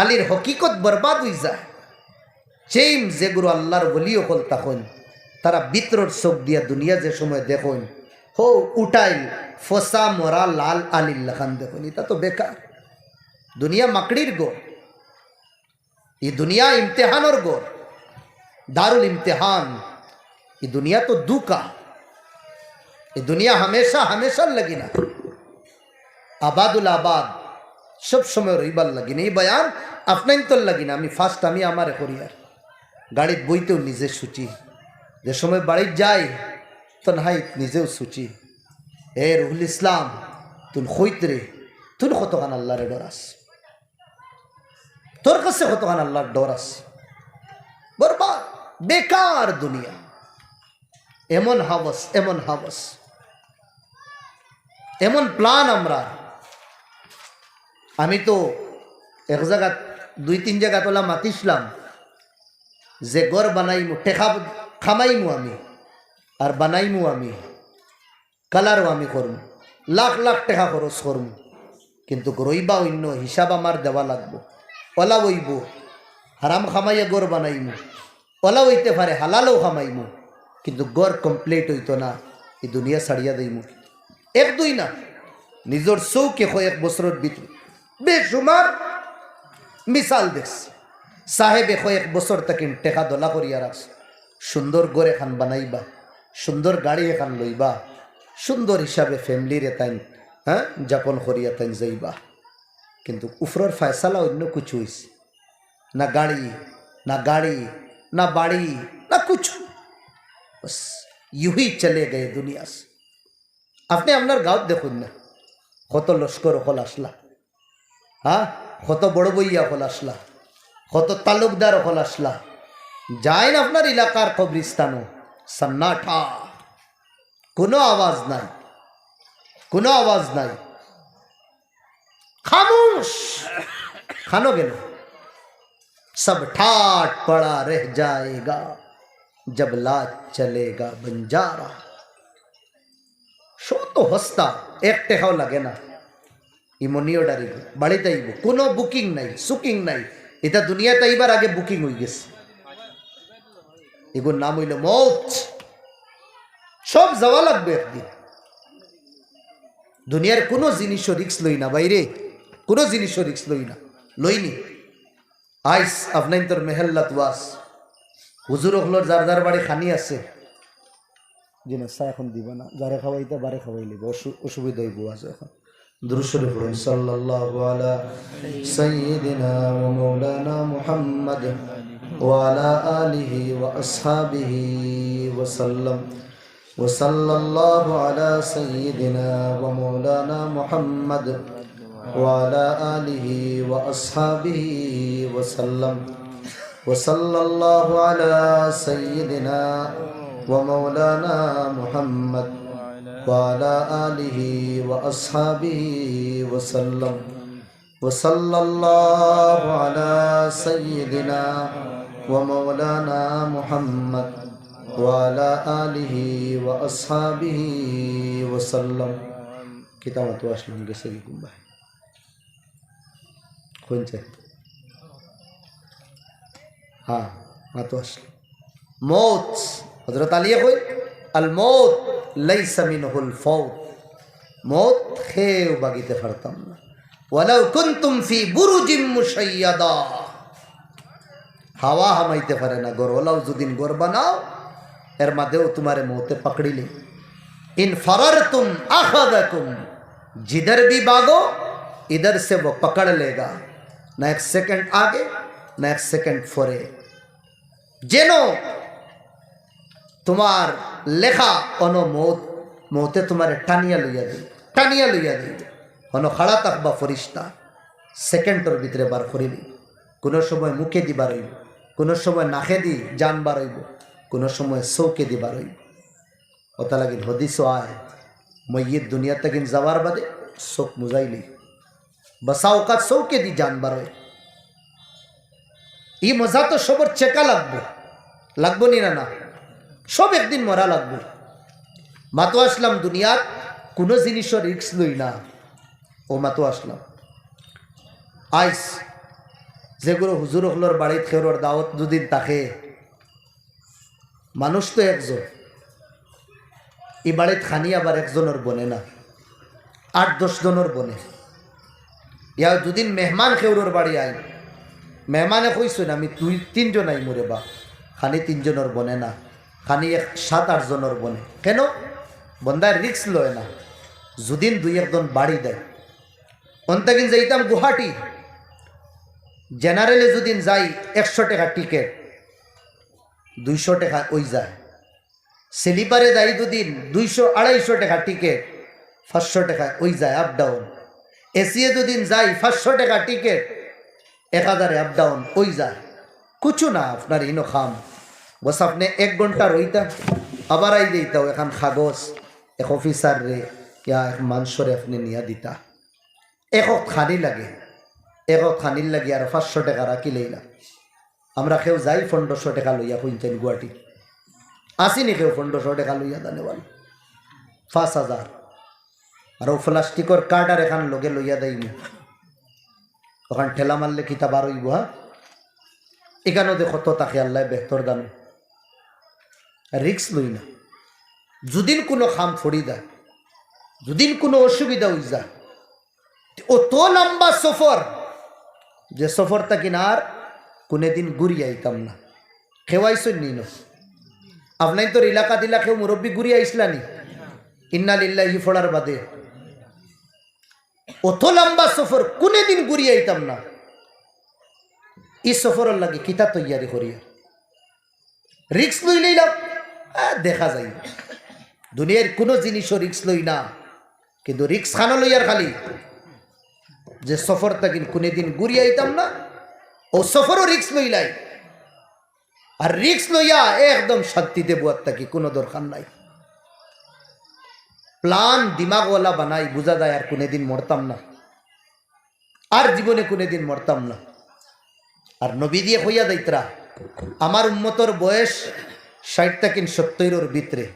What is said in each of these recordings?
আলীর হকিকত বরবাদ হয়ে যায়। সেই যেগুলো আল্লাহর বলিও হল তখন, তারা বিত্রর চোখ দিয়া দুনিয়া যে সময় দেখুন, হো উটাই ফসা মরা লাল আলীর খান দেখুন, এটা তো বেকার। দুনিয়া মাকড়ির গো এই দুনিয়া ইমতেহানোর গো দারুল ইমতেহান এই দুনিয়া তো দুকা এই দুনিয়া হামেশা হামেশার লাগি না আবাদুল আবাদ, সব সময় রইবার লাগি না এই বয়ান আপনাই তোর লাগি না, আমি ফার্স্ট আমি আমারে করি আর গাড়িত বইতেও নিজে সূচি যে সময় বাড়ির যাই তো নাই নিজেও সূচি এ রুহুল ইসলাম, তুন হইত রে, তুন কতখান আল্লাহরে ডরাস? তোর কাছে কতখান আল্লাহর ডরাস? বরবাদ, বেকার দুনিয়া। এমন হাবস এমন হাবস এমন প্ল্যান আমরা। আমি তো এক জায়গা দুই তিন জায়গা তোলা মাতিছিলাম যে গড় বানাইমু টেকা খামাইমু আমি, আর বানাইমু আমি, কালারও আমি করম, লাখ লাখ টাকা খরচ করম। কিন্তু রইবা অন্য, হিসাব আমার দেওয়া লাগবো। ওলা বইব, হারাম খামাইয়া গড় বানাইমু। ওলা হইতে পারে, হালালও খামাইমু। কিন্তু গড় কমপ্লিট হইতো না, এই দুনিয়া ছাড়িয়া দেইমু এক দুই না, নিজের চৌকে এক বছরের ভিতরে। বেসুমার মিসাল দেখছি সাহেবে কয়েক বছর তাকে টেকা দোলা করিয়া রাখছে। সুন্দর গড়ে এখান বানাইবা, সুন্দর গাড়ি এখান লইবা, সুন্দর হিসাবে ফ্যামিলির এতাইন হ্যাঁ যাপন করিয়া তাই যাইবা। কিন্তু উফরর ফয়সালা অন্য কিছু হয়েছে না গাড়ি না গাড়ি, না বাড়ি, না কিছু। বস ইহি চলে গে দুনিয়াস। আপনি আপনার গাঁত দেখুন না। কত লস্কর হল আসলা। হ্যাঁ? কত বড় বইয়া হল আসলা কত তালুকদার হল আসলা যায় না আপনার এলাকার কবরিস্তানও সন্নাটা কোনো আওয়াজ নাই কোনো আওয়াজ নাই খামোশ খানো গেল सब ठाट पड़ा रह जाएगा जब लाज चलेगा बंजारा শো তো হস্তা এক টেকাও লাগে না ইমনিও ডারিব বাড়িতে আইব কোনো বুকিং নাই, সুকিং নাই। এটা দুনিয়াতে আইবার আগে বুকিং হয়ে গেছে। এগুলোর নাম হইল মৌত। সব যাওয়া লাগবে একদিন। দুনিয়ার কোনো জিনিসও রিক্স লই না বাইরে। কোনো জিনিসও রিক্স লই না। লইনি। আইস, আপনার তোর মেহেল্লাত ওয়াস। হুজুর হলোর যার যার বাড়ি খানি আছে। জিনিসটা এখন দিব না, যারে খাওয়াইতে বারে খাওয়াই লিব অসুবিধা হইব আছে এখন। درشد فرن صلى الله على سيدنا ومولانا محمد وعلى آله وأصحابه وسلم. وصلى الله على سيدنا ومولانا محمد وعلى آله وأصحابه وسلم. وصلى الله على سيدنا ومولانا محمد وعلى آله وأصحابه وسلم وصلى الله على سيدنا ومولانا محمد وعلى آله وأصحابه وسلم كتاب تواش من قصيكم بحي كنت ها ما تواش موت حضرت علي يقول الموت আল মৌত লাইসা মিনহুল ফৌত মৌত খেয়েও বাগিতে পারতাম না ওয়ালাউ কুনতুম ফি বুরুজিম মুশাইয়াদা হাওয়া হামাইতে পারে না গর ওলাও যদিন গর বানাও এর মাঝেও তোমারে মৌতে পকড়িলে इन फरर तुम अखदकुम जिधर भी भागो इधर से वो पकड़ लेगा ना एक सेकंड आगे না এক সেকেন্ড পরে যেন তোমার লেখা, অন মৌত, মৌতে তোমার টানিয়া লইয়া দিই টানিয়া লইয়া দিই অন খাড়া থাকবা ফরিস্তা, সেকেন্ডের ভিতরে বার করিবি। কোনো সময় মুখে দিবার হইব, কোনো সময় নাখে দি জান বার হইব, কোনো সময় চৌকে দিবার হইব। ওটা লাগিন হদিস আয় মইয়ের দুনিয়া তাকিন যাওয়ার বাদে চোখ মুজাইলি। বসা ওকাত চৌকে দি জান বার হয় এই মজা তো সবর চেকা লাগবে। লাগবো নি না না? সব একদিন মরা লাগবে। মাতো আসলাম দুনিয়ার, কোনো জিনিসের রিক্স লই না। ও মাতো আসলাম। আইস, যেগুলো হুজুর হলোর বাড়িত খেরোর দাওয়াত দুদিন তাকে। মানুষ তো একজন। এই বাড়িত খানি আবার একজনের বনে না। আট, দশ জনের বনে। ইয়া দুদিন মেহমান খেউরোর বাড়ি আইন। মেহমানে কইস না, আমি দুই, তিনজন আই মোরে বা। খানি তিনজনের বনে না। খানি এক সাত আটজনের বনে। কেন? বন্দায় রিক্স লয় না। যদিন দুই একজন বাড়ি দেয়। অন্তাকিন যাইতাম গুয়াহাটি জেনারেলে যদিন যাই, একশো টাকা টিকিট দুইশো টাকা ওই যায়। স্লিপারে যাই দুদিন দুইশো, আড়াইশো টাকা টিকিট পাঁচশো টাকা ওই যায় আপ ডাউন এসিয়ে দুদিন যাই, পাঁচশো টাকা টিকিট এক হাজারে আপ ডাউন ওই যায়। কুচু না আপনার ইনো খাম বস আপনি এক ঘণ্টা রইতা আবার আই দিতাও এখন কাগজ এক অফিসার রে, ইয়া, এক মানুষরে আপনি নিয়া দিতা। একক খানি লাগে একক খানির লাগে, আর পাঁচশো টাকা রাখি লইলা আমরা কেউ যাই পনেরোশো টাকা লইয়া শুনতেন গুয়াহাটি। আসিনি কেউ পনেরোশো টাকা লইয়া দানেওয়াল পাঁচ হাজার। আর ও প্লাস্টিকর কার্ড আর এখান লগে লইয়া দেয়নি ওখান ঠেলা মারলে কিতা বার হইব হ্যাঁ? এখানেও দেখো তো তাকে আল্লাহ বেহতর দানো রিক্স লই না। যদিন কোনো খাম ফড়ি দেয়, যদিন কোনো অসুবিধা হয়ে যায়। অত লম্বা সফর, যে সফরটা কিনার কোনোদিন ঘুরি আইতাম না। খেওয়াইছেন নি ন। আপনার তোর এলাকা দিলা কেউ মুরব্বী ঘুরি আইসলানি ইন্না লিল্লাহি ফোড়ার বাদে। অত লম্বা সফর কোনোদিন ঘুরি আইতাম না। এই সফরের লাগে কিতা তৈয়ারি করিয়া। রিক্স লই লইলাম। দেখা যায় দুনিয়ার কোনো জিনিসও রিক্স লই না। কিন্তু রিক্স খানো লইয়ার খালি। যে সফর তাকিন কোনোদিন ঘুরি আইতাম না, ও সফরও রিক্স লইলাই আর রিক্স লইয়া একদম শান্তিতে বুয়ার থাকি, কোনো দরকার নাই। প্লান দিমাগওয়ালা বানাই, বুঝা যায় আর কোনোদিন মরতাম না। আর জীবনে কোনোদিন মরতাম না। আর নবী দিয়ে হইয়া দাইতরা আমার উন্মতর বয়স ষাট তাকিন সত্তরের ভিতরে।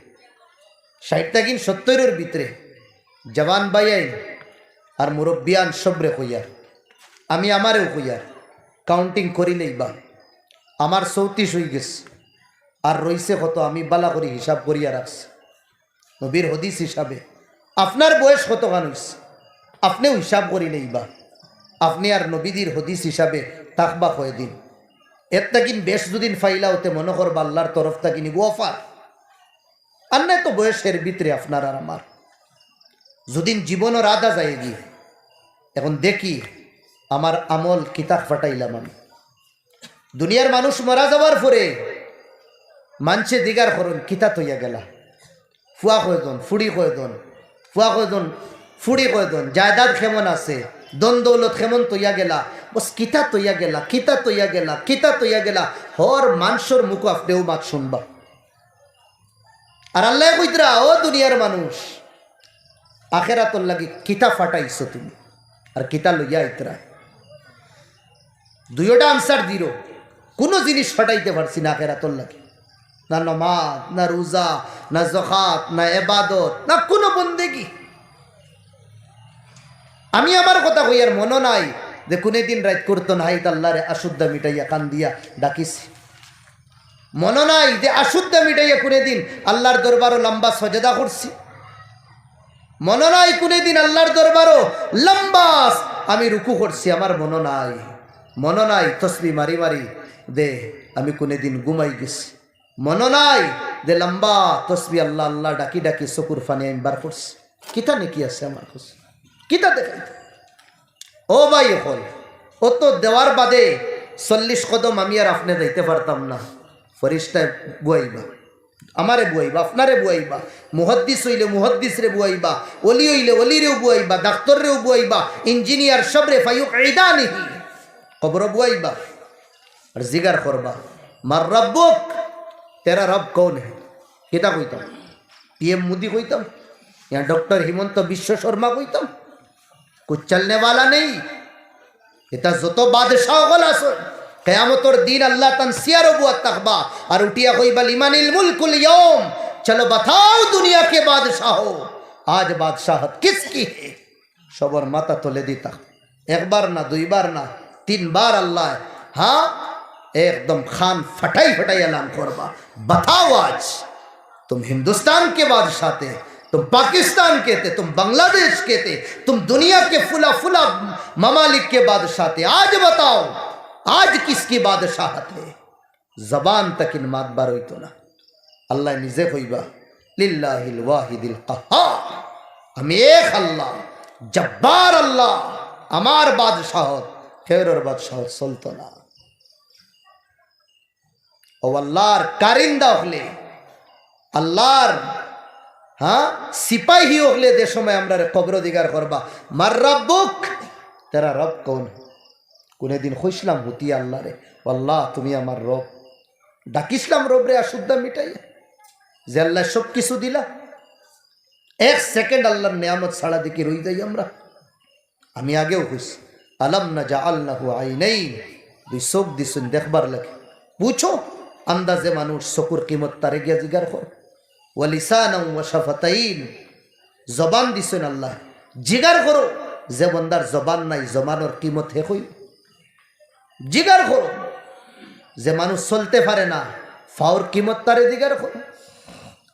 ষাট তাকিন সত্তরের ভিতরে। জওয়ান বাইয়াই আর মুরব্বিয়ান সবরে হইয়ার আমি আমারেও হইয়ার কাউন্টিং করিলেই বা। আমার চৌত্রিশ হয়ে গেছে। আর রইছে কত, আমি বালা করি হিসাব করিয়া রাখছি। নবীর হদিস হিসাবে। আপনার বয়স কত গান হইছে? আপনিও হিসাব করিলেই বা। আপনি আর নবীদির হদিস হিসাবে তাকবা কয়ে এর তাকিন বেশ দুদিন ফাইলা হতে মনে করবা আল্লাহর তরফ তাকি নিব অফার। আর তো বয়সের ভিতরে আপনার আর আমার। যদিন জীবনও রাধা যায় গিয়ে। এখন দেখি আমার আমল কিতাব ফাটাইলাম আমি। দুনিয়ার মানুষ মারা যাওয়ার পরে মানছে দিগার করুন কিতা তৈয়া গেলা। ফুয়া কয়জন, ফুড়ি কয়জন, ফুয়া কয়জন, ফুড়ি কয়জন, জায়দাদ কেমন আছে? দন দৌলত কেমন তৈয়া গেলা, বস কিতা তৈয়া গেলা, কিতা তৈয়া গেলা, কিতা তৈয়া গেলা, হর মানুষের মুখ আপনিও মাত শুনবা। আর আল্লাহ কইতরা, ও দুনিয়ার মানুষ, আখেরাতর লাগি কিতা ফাটাইছো তুমি? আর কিতা লইয়া ইতরা দুইটা আনসার দিল, কোনো জিনিস ফাটাইতে পারছি না আখেরাতর লাগে। না নমাজ, না রোজা, না জখাত না এবাদত না কোনো বন্দেগি। আমি আমার কথা কইয়ার মনে নাই যে কোনে দিন রাত করতো না হাইত আল্লাহরে আশুদ্ধা মিটাইয়া কান দিয়া ডাকিছি। মনে নাই যে আশুদ্ধা মিটাইয়া কোনে দিন আল্লাহর দরবারও লম্বা সজেদা করছি। মনে নাই কোনে দিন আল্লাহর দরবারও লম্বা আমি রুকু করছি, আমার মনে নাই। মনে নাই তসবি মারি মারি দে, আমি কোনে দিন ঘুমাই গেছি। মনে নাই যে লম্বা তসবি আল্লাহ আল্লাহ ডাকি ডাকি চকুর ফানি আমি বার করছি। কিতা নাকি আছে আমার খুশি কিতা দেখাই ও ভাই হল ও তো দেওয়ার বাদে চল্লিশ কদম আমি আর আপনি যাইতে পারতাম না। ফরিস্তায় বুয়াইবা, আমারে বুয়াইবা, আপনারে বুয়াইবা, মুহদ্দিস হইলে মুহদ্দিসরে বুয়াইবা অলি হইলে অলিরেও বুয়াইবা, ডাক্তররেও বুয়াইবা, ইঞ্জিনিয়ার সবরে ফাইক আইদা নিহি খবর বুয়াইবা, আর জিগার করবা, মার রব্বুক, তেরা রব কৌন হে। কেটা কইতাম? পিএম মোদি কইতাম, ইয়া ডক্টর হিমন্ত বিশ্ব শর্মা কইতাম কুছ চলনে वाला নেই এটা যত বাদশাহ হল আসন কেয়ামতর দিন আল্লাহ তান সিয়ার বুয়া তাকবা আর উঠিয়া কইবা লিমানিল মুলকুল ইয়ম চলো বাতাও দুনিয়া কে বাদশাহ আজ বাদশাহত কিসকি হে সবর মাথা তোলে দিতা একবার না দুইবার না তিনবার আল্লাহ हाँ एकदम खान फटाई फटाई ऐलान करबा बताओ आज तुम हिंदुस्तान के बादशाह थे तुम पाकिस्तान के थे तुम बांग्लादेश के थे तुम दुनिया के फुला फुला ममालिक के बादशाह थे आज बताओ आज किसकी बादशाहत है जबान तक इन मात बार হইতো না আল্লাহ নিজে কইবা লিল্লাহিল ওয়াহিদিল কাহার আমি এক আল্লাহ জব্বার আল্লাহ আমার বাদশাহত ফেরোর বাদশাহত চলতো না ও আল্লাহর কারিন্দা হলে আল্লাহর হ্যাঁ? সিপাহী হলে যে সময় আমরা কবর দিগার করবা। মার রব্বুক, তেরা রব কোন? কোনদিন হইসলাম হুতি আল্লাহ রে। আল্লাহ তুমি আমার রব। ডাকিসলাম রব রে অশুদ্ধা মিটাই যে আল্লাহ সব কিছু দিলা। এক সেকেন্ড আল্লাহর নিয়ামত ছাড়া দেখি রই যাই আমরা। আমি আগেও হইছি আলম না যা আল্লাহ আই নেই দুই চোখ দিছুন, দেখবার লাগে। পুছো আন্দাজে মানুষ চকুর কিমত তারে গিয়া জিগার কর। ওয়ালিসান ওয়াশাফাতাইন জবান দিছেন আল্লাহ। জিগার করো। যে বন্দার জবান নাই, জবানোর কিমত হে হই জিগার করো। যে মানুষ চলতে পারে না, ফাওর কিমত তারে জিগার করো।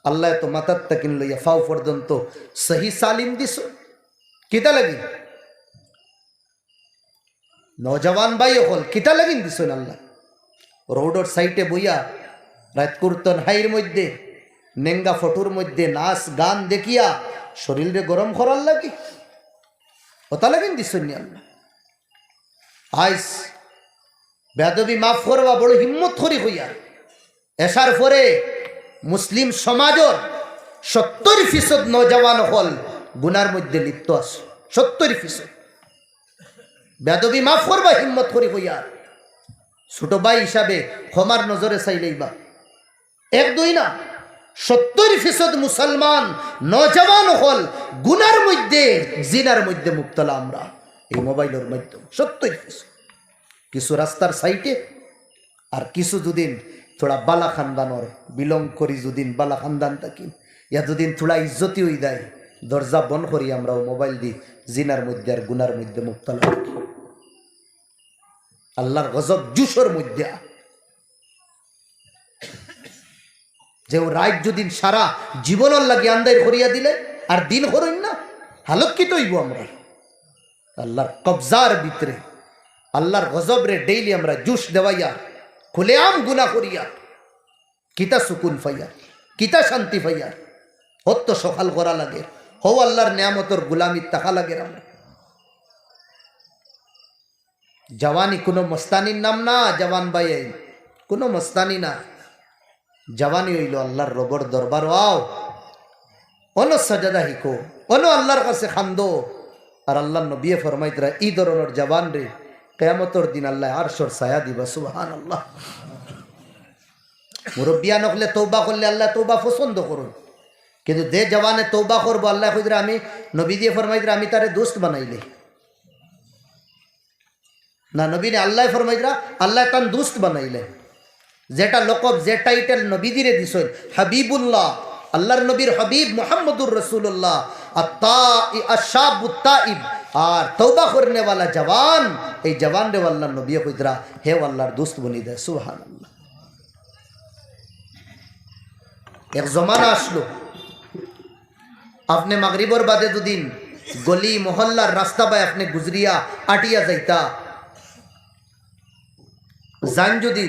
আল্লাহ তো মাতার তাকিন লইয়া ফাও পর্যন্ত সহি সালিম দিস কিতা লাগি? নজওয়ান ভাই হল কিতা লাগিন দিছেন আল্লাহ? রোডর সাইটে বইয়া রাত কুর্তন হাইর মধ্যে নেঙ্গা ফটোর মধ্যে নাচ, গান দেখিয়া শরীরে গরম করার লাগি। ওতা লাগিন দিছেন আল্লাহ। আইস, বেদবি মাফ করবা, বড় হিম্মত করি হইয়া। এসার পরে মুসলিম সমাজর সত্তর ফিসদ নজওয়ান হল গুনার মধ্যে লিপ্ত আছে। সত্তর ফিসদ। বেদবি মাফ করবা, হিম্মত করি হইয়া। ছোট ভাই হিসাবে ক্ষমার নজরে চাইলেই বা। এক দুই না। সত্তর ফিসদ মুসলমান নজওয়ান হল, গুনার মধ্যে, জিনার মধ্যে মুক্তলা আমরা। এই মোবাইলের মাধ্যমে, সত্তর ফিসদ। কিছু রাস্তার সাইটে আর কিছু দুদিন থোড়া বালা খানদানর, বিলং করি যদিন বালা খানদান থাকি। ইয়া দুদিন থোড়া ইজ্জতি হই দেয়, দরজা বন্ধ করি আমরাও মোবাইল দি, জিনার মধ্যে আর গুনার মধ্যে মুক্তলা আল্লাহর গজব জুসর মধ্যে। যে ও রাত যদি সারা জীবনের লাগে আন্দাই করিয়া দিলে, আর দিন হরইন না হালত কি তৈব আমরা। আল্লাহর কবজার ভিতরে, আল্লাহর গজব রে ডেইলি আমরা জুস দেওয়াইয়া, খুলে আম গুনা করিয়া, কিতা সুকুন ফাইয়া, কিতা শান্তি ফাইয়া হত সকাল করা লাগে হো আল্লাহর নিয়ামতর গুলামি তাকা লাগে আমরা। জওয়ানি কোনো মস্তানির নাম না, জওয়ান এই কোনো মস্তানি না। জওয়ানি হইল আল্লাহর রবর দরবার আও অন সাজাদা হিকো অন আল্লাহর কাছে খান্দো। আর আল্লাহ নবিয়ে ফরমাইতরা ই ধরনের জওয়ান রে, কেয়ামতর দিন আল্লাহ আরশর ছায়া দিবা সুবহান আল্লাহ মুরব্বিয়া নকলে তৌবা করলে আল্লাহ তৌবা পছন্দ করুন। কিন্তু দে জওয়ানে তৌবা করব, আল্লাহ কইরা আমি নবী দিয়ে ফরমাইতরা আমি তারে দোস্ত বানাইলে। না নবীনে আল্লাহ ফরমাইরা আল্লাহ তান দুস্ত বানাইলেন যেটা লোকব যে টাইটেল নবীদিরে দিছেন, হাবিবুল্লাহ, আল্লাহর নবীর হাবিব মোহাম্মদুর রসুল্লাহ আর তৌবা করনে वाला জওয়ান, এই জওয়ান রে আল্লাহ নবী কইদরা হে আল্লাহর দোস্ত বনি দেয় সুবহানাল্লাহ। এক জমানা আসলো, আপনি মাগরিবর বাদে দুদিন গলি মহল্লার রাস্তা বাই আপনি গুজরিয়া আটিয়া যাইতা, যান যদি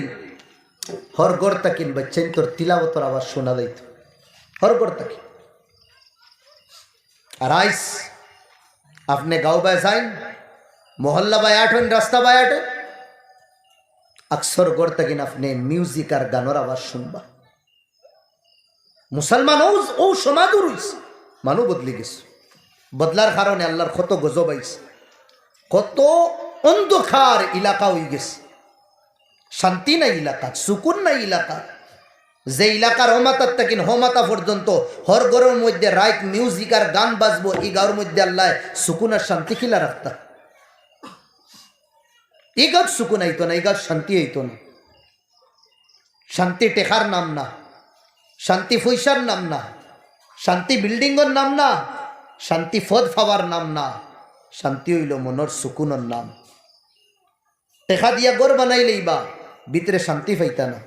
হরগড় তাকিন বাচ্চাইন, তোর তিলাবতর আওয়াজ শোনা যাইত। হরগড় তাকি আর আইস, আপনি গাঁও বায় যাইন, মহল্লা বায় আঠেন রাস্তা বায় আঠেন আকসর গড় তাকিন আপনি মিউজিক আর গানোর আওয়াজ শুনবা। মুসলমান ও ও সমাজও রইছে মানুষ বদলি গেছে। বদলার কারণে আল্লাহর কত গজব আইছে, কত অন্ধকার এলাকা হয়ে গেছে। শান্তি নাই এলাকা সুকুন নাই এলাকা যে এলাকার হমাতার থাকেন হমাতা পর্যন্ত হর ঘরের মধ্যে রাইট মিউজিক আর গান বাজবো, এই গাঁর মধ্যে আল্লাহ সুকুন আর শান্তি খিলা রাখতা। এই গাছ সুকুন আইতো না, এই গাছ শান্তি আইতো না। শান্তি টেকার নাম না, শান্তি পয়সার নাম না, শান্তি বিল্ডিংয়ের নাম না, শান্তি ফদ ফাওয়ার নাম না, শান্তি হইল মনের সুকুনের নাম। টেকা দিয়া গড় বানাইলেই বা ভিতরে শান্তি পাইতা না।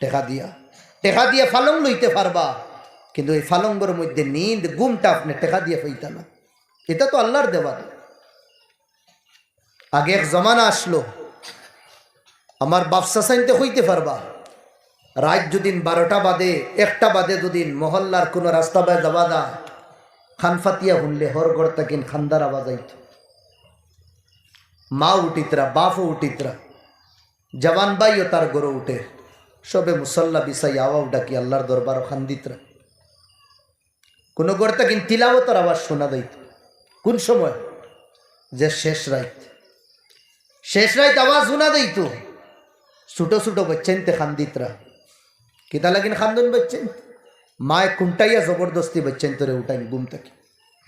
টেকা দিয়া। টেকা দিয়া ফালং লইতে পারবা। কিন্তু এই ফালঙ্গর মধ্যে নিন্দ গুমটা আপনি টেকা দিয়ে পাইতা না। এটা তো আল্লাহর দেওয়া আগে এক জমানা আসলো। আমার ব্যবসা সাইনতে হইতে পারবা। রাত যদিন বারোটা বাদে, একটা বাদে দুদিন মহল্লার কোনো রাস্তা বায় যাবা দা খানফাতিয়া শুনলে হর গড় তাকিন খান্দার আওয়াজ মা উঠিতরা, বাপও উঠিতরা। জওয়ান বাইও তার গরু উঠে। সবে মুসল্লা বিসাই আওয়াও ডাকি আল্লাহর দরবার খান্দিতরা। কোনো গড় তাকিন তিলাবতর আওয়াজ শোনা দিত কোন সময়? যে শেষ রাইত। শেষ রাইত আওয়াজ শোনা দিত ছোটো ছোটো বচ্চেনতে খান্দিতরা। কিতা লাগিন খান্দন বচ্চেন? মায় কুন্টাইয়া জবরদস্তি বচ্চেন তোরে উঠাইন গুম থেকে।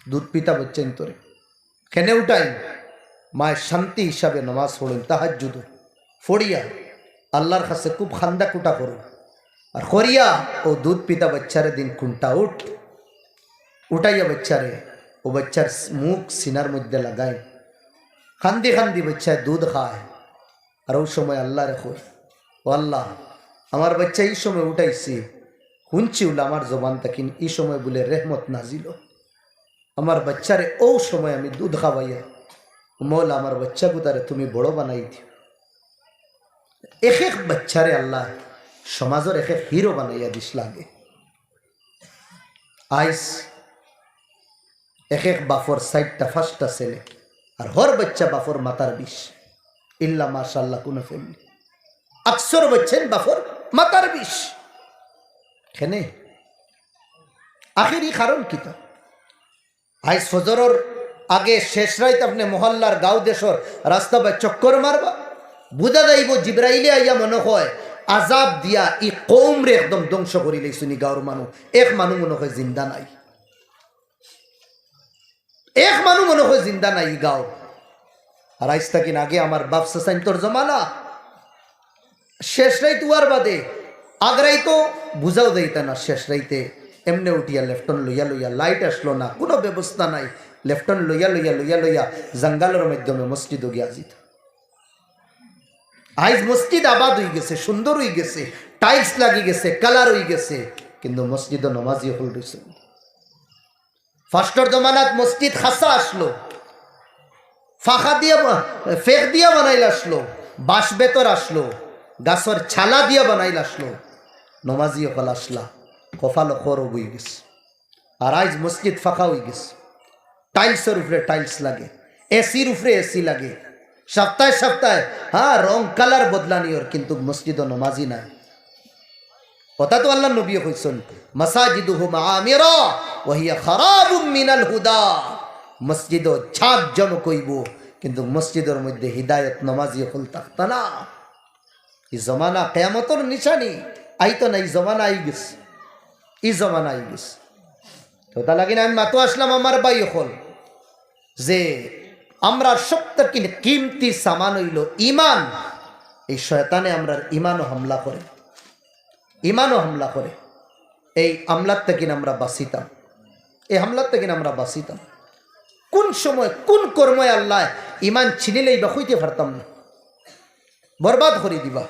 দুধ পিতা বচ্চেন তোরে। কেনে উঠাইন? মায় শান্তি হিসাবে নমাজ পড়েন তাহাজুদ ফড়িয়া, আল্লাহর কাছে খুব খান্দা কুটা করুন আর করিয়া ও দুধ পিতা বাচ্চারে দিন কুন্টা উঠ। উঠাইয়া বাচ্চারে, ও বাচ্চার মুখ সিনার মধ্যে লাগায়। খান্দি খান্দি বাচ্চায় দুধ খায়। আর ওই সময় আল্লাহ রেখো ও আল্লাহ, আমার বাচ্চা এই সময় উঠাইছি। শুনছি উল্লা আমার জবান তাকিন, এই সময় বলে রেহমত নাজিল। আমার বাচ্চারে ও সময় আমি দুধ খাওয়াইয়া মৌলা, আমার বাচ্চা গুতারে তুমি বড় বানাই দিও। এক এক বাচ্চারে আল্লাহ সমাজের এক এক হিরো বানাইয়া দিস লাগে। আইস এক এক বাফর সাইডটা ফার্স্টটা ছেলে, আর হর বাচ্চা বাফর মাতার বিষ। ইল্লা মাশাল্লাহ কোনো ফ্যামিলি আকসর বচ্ছেন বাফর মাতার বিষ। খেনে? আখেরি কারণ কিতা আইস ফজরর আগে শেষ রাইত আপনি মহল্লার গাঁও দেশর রাস্তা বা চক্কর মারবা। বুঝা যাইব, জিব্রাইলে আইয়া মনে হয়, আজাব দিয়া ই কৌমরে একদম ধ্বংস করি লইছুনি গাঁৱৰ মানুহ। এক মানুহ মনে হয় জিন্দা নাই। এক মানুহ মনে হয় জিন্দা নাই গাঁও আর আইস থাকিন আগে আমার বাপসা সাইন তোর জমানা। শেষ রাইত উয়ার বাদে আগ্রাই তো বুঝাও যাইতা না শেষ রাইতে এমনি উঠিয়া লেফটন লইয়া লইয়া, লাইট আসলো না, কোনো ব্যবস্থা নাই। লেফটন লইয়া লইয়া লইয়া লইয়া জঙ্গালের মাধ্যমে মসজিদ গিয়া যেত আইজ মসজিদ আবাদ হয়ে গেছে, সুন্দর হয়ে গেছে টাইলস লাগি গেছে কালার হয়ে গেছে, কিন্তু মসজিদ নমাজি হল রয়েছে। ফার্স্টর জমানাত মসজিদ খাসা আসলো ফাঁকা দিয়ে, ফেক দিয়া বানাইল আসলো, বাঁশ বেতর আসলো, গাছর ছালা দিয়া বানাইল আসলো নমাজি হল আসলা কফালো খর বই গেছে, আর আইজ মসজিদ ফাঁকা হয়ে গেছে। টাইলসের উপরে টাইলস লাগে এসির উপরে এসি লাগে সপ্তাহে সপ্তাহে। হ্যাঁ রং কালার বদলানি ওর কিন্তু মসজিদ নমাজি নাই কথা তো আল্লাহ নবী কইছেন মাসাজিদু ওহিয়া খারাবুম মিনাল হুদা। মসজিদ ছাপ জম কইব, কিন্তু মসজিদের মধ্যে হিদায়ত নমাজি হল থাকতা না। এই জমানা কেয়ামতর নিশানি আইতো না, এই জমানা আই গেছে। এই জমানা আই গেছে। তো তা লাগিন আমি মাতো আসলাম আমার বাই হল, যে আমরা সবথেকে কিমতি সামান হইল ইমান। এই শয়তানে আমরা ইমানও হামলা করে। ইমানও হামলা করে। এই হামলার থেকে আমরা বাসিতাম এই হামলার থেকে আমরা বাসিতাম কোন সময়, কোন কর্ময় আল্লাহ ইমান ছিনিলেই বা হইতে পারতাম না। বরবাদ করে দিবা।